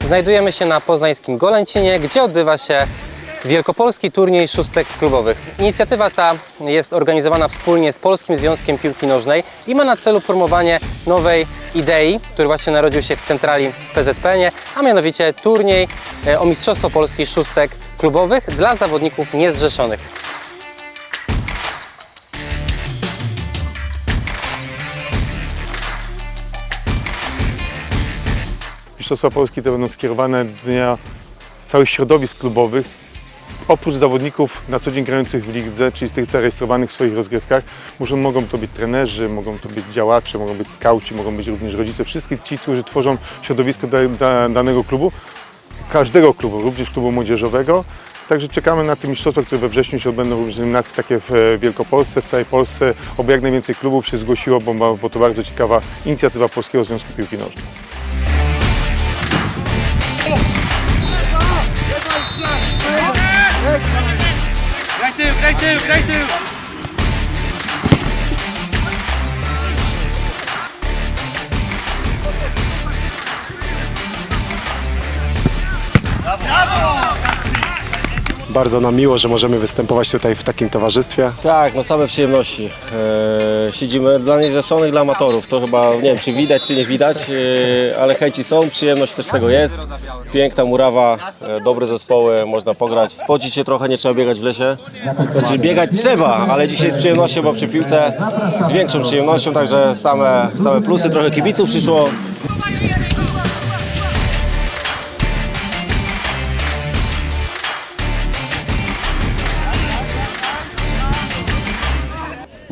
Znajdujemy się na poznańskim Golęcinie, gdzie odbywa się wielkopolski turniej szóstek klubowych. Inicjatywa ta jest organizowana wspólnie z Polskim Związkiem Piłki Nożnej i ma na celu promowanie nowej idei, który właśnie narodził się w centrali PZPN, a mianowicie turniej e, o Mistrzostwo Polski szóstek klubowych dla zawodników niezrzeszonych. Mistrzostwa Polski to będą skierowane dla całych środowisk klubowych. Oprócz zawodników na co dzień grających w lidze, czyli tych zarejestrowanych w swoich rozgrywkach, muszą, mogą to być trenerzy, mogą to być działacze, mogą być skauci, mogą być również rodzice, wszystkich ci, którzy tworzą środowisko da, da, danego klubu, każdego klubu, również klubu młodzieżowego. Także czekamy na te mistrzostwa, które we wrześniu się odbędą również eliminacje takie w Wielkopolsce, w całej Polsce. Oby jak najwięcej klubów się zgłosiło, bo, bo to bardzo ciekawa inicjatywa Polskiego Związku Piłki Nożnej. Krijg Theo, krijg Theo, krijg Theo! Bardzo nam miło, że możemy występować tutaj w takim towarzystwie. Tak, no same przyjemności. Eee, siedzimy dla niezrzeszonych, dla amatorów. To chyba nie wiem, czy widać, czy nie widać, eee, ale chęci są, przyjemność też tego jest. Piękna murawa, e, dobre zespoły, można pograć. Spocić się trochę, nie trzeba biegać w lesie. Znaczy biegać trzeba, ale dzisiaj z przyjemnością, bo przy piłce z większą przyjemnością, także same, same plusy. Trochę kibiców przyszło,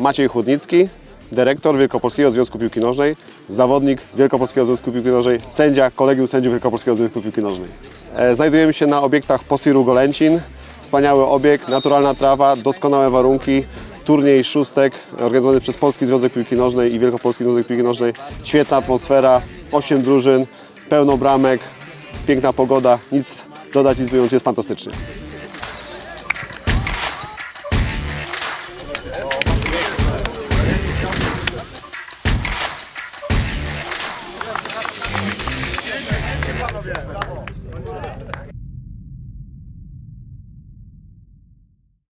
Maciej Chudnicki, dyrektor Wielkopolskiego Związku Piłki Nożnej, zawodnik Wielkopolskiego Związku Piłki Nożnej, sędzia Kolegium Sędziów Wielkopolskiego Związku Piłki Nożnej. E, Znajdujemy się na obiektach Posiru Golęcin. Wspaniały obiekt, naturalna trawa, doskonałe warunki. Turniej szóstek organizowany przez Polski Związek Piłki Nożnej i Wielkopolski Związek Piłki Nożnej. Świetna atmosfera, 8 drużyn, pełno bramek, piękna pogoda, nic dodać, nic ująć, jest fantastycznie. Brawo.